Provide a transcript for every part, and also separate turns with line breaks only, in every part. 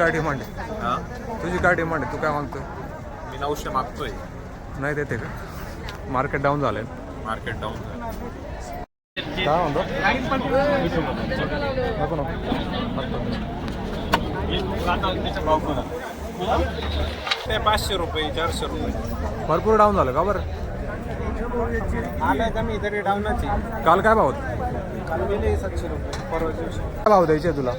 काय डिमांड आहे?
हा?
तुझी काय डिमांड आहे? तू काय मागतोय?
मी नऊशे मागतोय.
नाही देते का? मार्केट डाऊन झालंय.
मार्केट डाऊन
काय म्हणतो? नको नको.
ते पाचशे रुपये चारशे रुपये.
भरपूर डाऊन झालं का बरं?
आलं कमी तरी डाऊनच आहे
काल काय भाव होता?
काल गेले सातशे रुपये परवा दिवशी.
काय भाव द्यायचे तुला?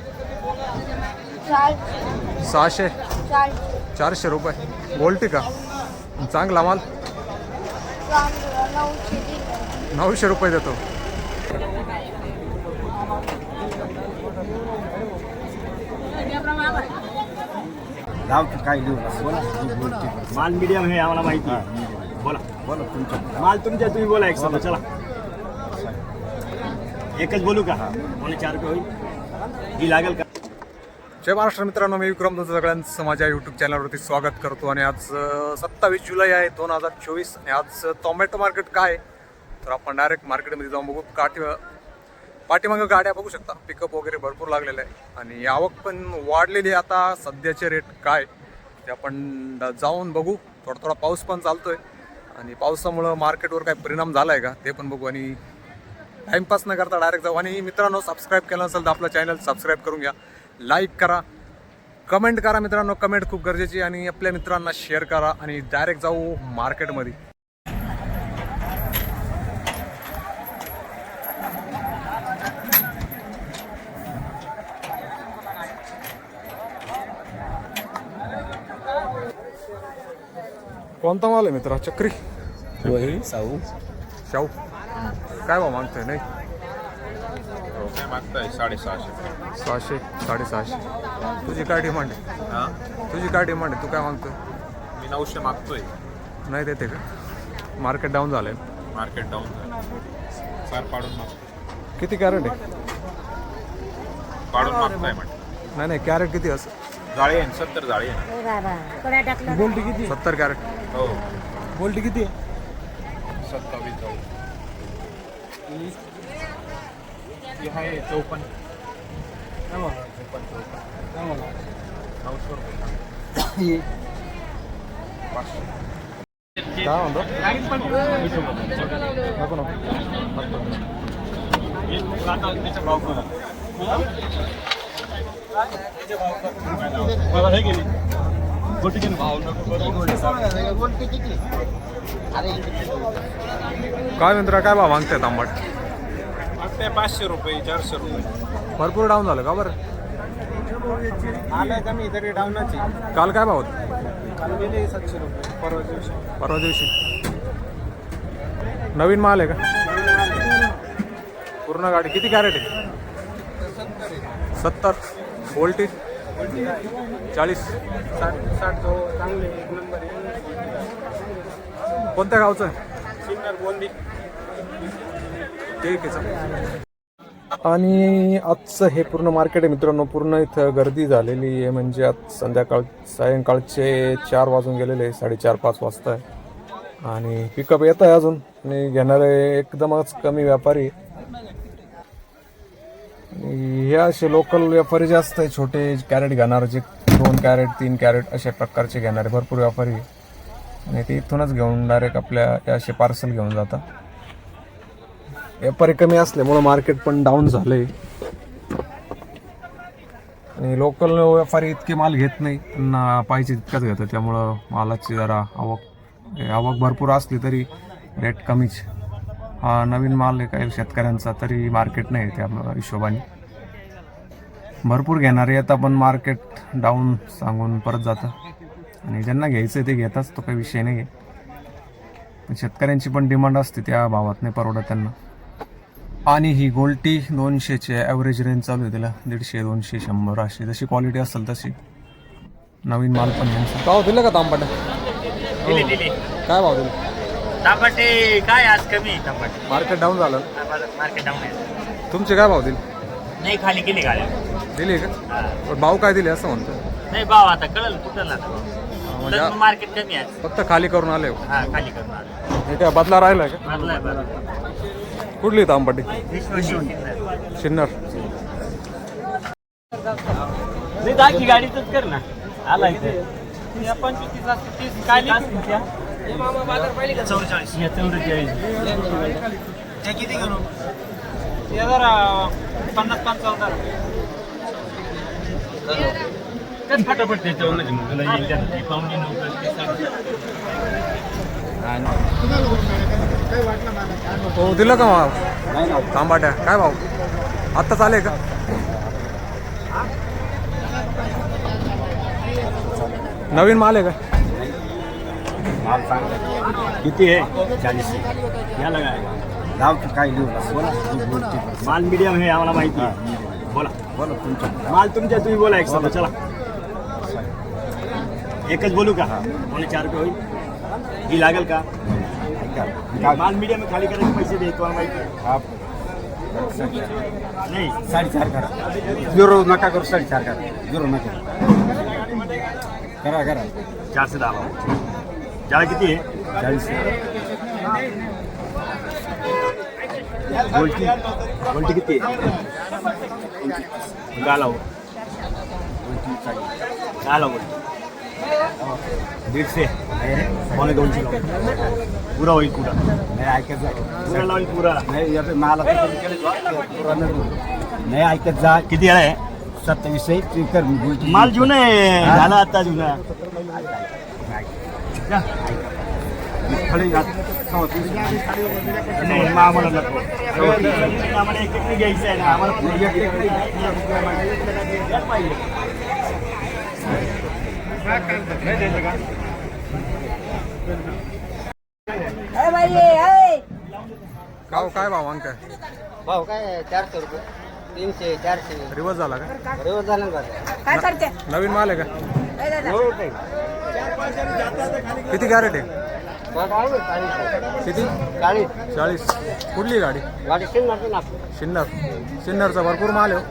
सहाशे.
चार
चारशे रुपये. गोल्टी का? चांगला माल.
नऊशे
रुपये देतो.
काय माल मीडियम हे आम्हाला माहिती आहे. बोला. बोला तुमच्या माल तुमच्या तुम्ही बोला एक समजा चला. एकच बोलू का? कोणी चार रुपये होईल? ही लागेल का?
जय महाराष्ट्र मित्रांनो मी विक्रम तुमचं सगळ्यांचं माझ्या यूट्यूब चॅनलवरती स्वागत करतो. आणि आज सत्तावीस जुलै आहे दोन हजार चोवीस. आणि आज टोमॅटो मार्केट काय आहे? तर आपण डायरेक्ट मार्केटमध्ये जाऊन बघू. काठी पाठीमागं गाड्या बघू शकता. पिकअप वगैरे भरपूर लागलेलं आहे. आणि आवक पण वाढलेली आहे आता. सध्याचे रेट काय? ते आपण जाऊन बघू. थोडा थोडा पाऊस पण चालतोय. आणि पावसामुळं मार्केटवर काय परिणाम झाला आहे का? ते पण बघू. आणि टाईमपास न करता डायरेक्ट जाऊ. आणि मित्रांनो सबस्क्राईब केलं नसेल तर आपलं चॅनल सबस्क्राईब करून घ्या. लाईक करा. कमेंट करा मित्रांनो. कमेंट खूप गरजेची आणि आपल्या मित्रांना शेअर करा आणि डायरेक्ट जाऊ मार्केटमध्ये कोणता माल आहे मित्रा? चक्री.
साऊ.
शाहू. काय भाव मागतोय? नाही.
काय मागताय? साडेसहाशे.
सहाशे साडेसहाशे. तुझी काय डिमांड आहे?
हा?
तुझी काय डिमांड आहे? तू काय मागतोय?
मी नऊशे मागतोय.
नाही देते का? मार्केट डाऊन झालंय.
मार्केट डाऊन चार पाडून मागतोय
किती कॅरेट आहे?
पाडून मागताय म्हण
नाही नाही कॅरेट किती असं?
जाळी आहे ना, सत्तर जाळी आहे
हो बाबा कोणा टाकलं
किती?
सत्तर कॅरेट
ना हो.
बोल्टी किती
सत्तावीस जाळी. ही आहे चौपन्न. चौपन्न चौपन्न. नऊशे रुपये पाचशे.
काय म्हणतो? नको नको. काय मित्रा काय भाव मागतायत आंबट
मागताय पाचशे रुपये चारशे रुपये.
भरपूर डाऊन झालं का बरं?
आलं कमी तरी डाऊनच आहे.
काल काय भाव होता?
काल गेले सातशे रुपये परवा दिवशी.
परवा दिवशी. नवीन माल आहे का? पूर्ण गाडी. किती कॅरेट आहे? सत्तर. वोल्टी चाळीस.
साठ साठ जो चांगले एक नंबर आहे.
कोणत्या गावचं? आहे
सिन्नर बोलली
ठीक आहे चालेल. आणि आजचं हे पूर्ण मार्केट आहे मित्रांनो पूर्ण इथं गर्दी झालेली आहे. म्हणजे आज संध्याकाळ सायंकाळचे चार वाजून गेलेले आहे साडेचार पाच वाजता आहे आणि पिकअप येत आहे अजून. आणि घेणारे एकदमच कमी व्यापारी. हे असे लोकल व्यापारी जास्त आहे छोटे कॅरेट घेणार जे दोन कॅरेट तीन कॅरेट अशा प्रकारचे घेणारे भरपूर व्यापारी. आहे. आणि ते इथूनच घेऊन डायरेक्ट आपल्या असे पार्सल घेऊन जातात. व्यापारी कमी असल्यामुळं मार्केट पण डाऊन झालं आहे आणि लोकल व्यापारी इतके माल घेत नाही त्यांना पाहिजे तितकाच घेतात. त्यामुळं मालाची जरा आवक आवक भरपूर असली तरी रेट कमीच. हा नवीन माल आहे काही शेतकऱ्यांचा तरी मार्केट नाही त्या हिशोबाने. भरपूर घेणारे येतात पण मार्केट डाऊन सांगून परत जातं. आणि ज्यांना घ्यायचं आहे ते घेताच तो काही विषय नाही आहे शेतकऱ्यांची पण डिमांड असते त्या भावात नाही परवडत त्यांना. आणि ही गोल्टी दोनशेचे ॲव्हरेज रेंज चालू आहे त्याला. दीडशे दोनशे शंभर अशी. जशी क्वालिटी असेल तशी. नवीन माल पण यांचा भाव दिलं का तांबट?
दिली दिली.
काय भाव दिलं?
टमाटे काय आज कमी टमाटे
मार्केट डाऊन झालं.
मार्केट डाऊन आहे.
तुमचे काय भाव दिले?
नाही खाली गेली गाड्या
दिले का? पण भाव काय दिले असं म्हणतो
नाही भाव आता कळल कुठं ना
म्हणजे
मार्केट कमी आहे.
फक्त खाली करून आले हो.
हा खाली करणार
हे काय बदला राहिला का?
बदलाय बरं
कुठली तांबटी शिन्नर.
दाखी गाडीच कर ना. आला इथे.
पंचवीस तीस असते. तीस काय?
चौवेचाळीस.
हे किती घेऊन ते जरा पन्नास पंचावन्न
फटाफट त्याच्यावर
हो दिलं का भाव तांबाट्या काय भाव आत्ताच आले का? नवीन माल आहे का?
किती आहे? चाळीस या लगा
गाव काय लिहू बोला.
माल मीडियम आहे आम्हाला माहिती आहे. बोला.
बोला तुमच्या
माल तुमच्या तुम्ही बोला एक समजा चला. एकच बोलू का? कोणी चार रुपये होईल? ही लागेल का? माल मीडियम खाली करायचे पैसे दे तुम्हाला माहिती आहे. नाही.
साडेचार करा. झिरो नका करू साडेचार करा. झिरो नका करा. करा
चारशे दहा. त्याला किती आहे?
चाळीस.
गोल्टी गोल्टी किती आहे? गाला हो गाला गोल्टी दीडशे. पावणे दोनशे पुरा होईल पुरा.
नाही ऐकत जा.
पुरा
नाही मला तर नाही ऐकत जा.
किती आहे?
सत्तावीस आहे तू कर मी बोलतो.
माल जुना आहे. झाला आता जुना. आम्हाला नको. आम्हाला एक घ्यायचं आहे ना. आम्हाला
गाव काय भाव अंक
भाऊ काय चारशे रुपये. तीनशे चारशे.
रिवर्स झाला का?
रेवर झालं ना.
काय करते?
नवीन माल आहे का?
ए दादा
किती कॅरेट आहे?
बघ, आहे ना, चाळीस.
किती?
चाळीस.
चाळीस. कुठली गाडी?
गाडी ना.
सिन्नर सिन्नरचा भरपूर माल आहे हो.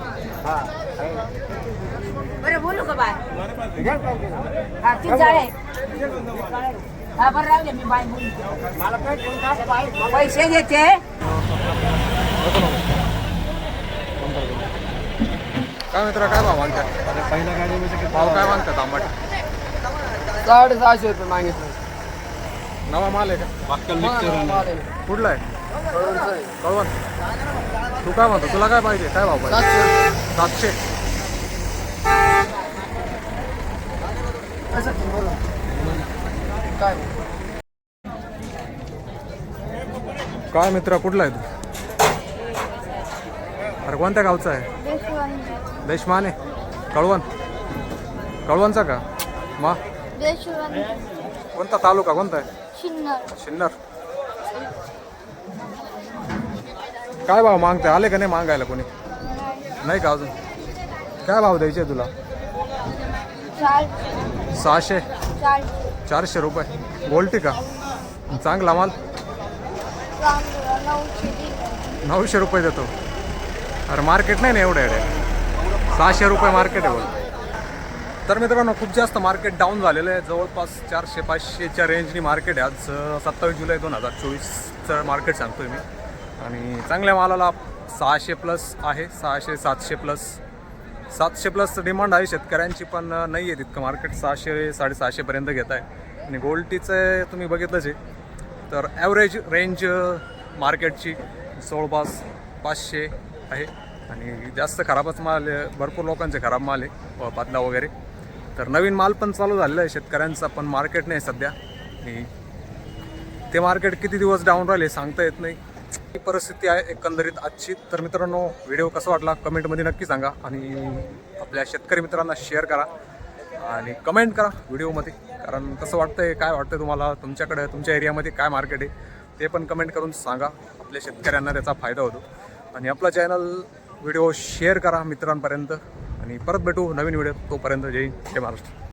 हा
बरं बोलू का बाय हा ती जाळे हा बरं राहू दे मी बाय बोलू पैसे देते.
काय मित्र काय भाव मागतात?
पहिल्या गाडीमध्ये
भाव काय मागतात आंबाट?
साडेसहाशे रुपये मागितलं.
नवा माल आहे का? कुठला आहे? कळवण तू काय म्हणतो? तुला काय पाहिजे? काय भाव पाहिजे? सातशे. काय? मित्र कुठला आहे तू? अरे कोणत्या गावचा आहे? देशमाने? कळवण? कळवणचा का? मा?
देशवान
कोणता तालुका कोणता आहे?
शिन्नर.
शिन्नर. काय भाव मागते? आले का नाही मागायला कोणी? नाही का अजून? काय भाव द्यायचे तुला? सहाशे. चारशे रुपये. गोल्टी का चांगला माल.
नऊशे
नऊशे रुपये देतो. अरे मार्केट नाही ना एवढं एवढे. सहाशे रुपये मार्केट आहे बोल. तर मित्रांनो खूप जास्त मार्केट डाऊन झालेलं आहे. जवळपास चारशे पाचशेच्या रेंजनी मार्केट आहे. आज सत्तावीस जुलै दोन हजार चोवीसचं मार्केट सांगतोय मी. आणि चांगल्या मालाला सहाशे प्लस आहे. सहाशे सातशे प्लस सातशे प्लस डिमांड आहे. शेतकऱ्यांची पण नाही आहे तितकं मार्केट सहाशे साडेसहाशेपर्यंत घेत आहे आणि गोल्टीचं तुम्ही बघितलंच आहे. तर ॲव्हरेज रेंज मार्केटची जवळपास पाचशे आहे. आणि जास्त खराबच माल भरपूर लोकांचे खराब माल आहे बादला पातला वगैरे. तर नवीन माल पण चालू झालेला आहे शेतकऱ्यांचा पण मार्केट नाही सध्या. आणि ते मार्केट किती दिवस डाऊन राहिले सांगता येत नाही. ही परिस्थिती आहे एकंदरीत आजची. तर मित्रांनो व्हिडिओ कसा वाटला? कमेंटमध्ये नक्की सांगा. आणि आपल्या शेतकरी मित्रांना शेअर करा. आणि कमेंट करा व्हिडिओमध्ये. कारण कसं वाटतंय काय वाटतंय तुम्हाला? तुमच्याकडे तुमच्या एरियामध्ये काय मार्केट आहे? ते पण कमेंट करून सांगा. आपल्या शेतकऱ्यांना त्याचा फायदा होतो. आणि आपला चॅनल व्हिडिओ शेअर करा मित्रांपर्यंत. आणि परत भेटू नवीन व्हिडिओ तोपर्यंत. जय जय महाराष्ट्र.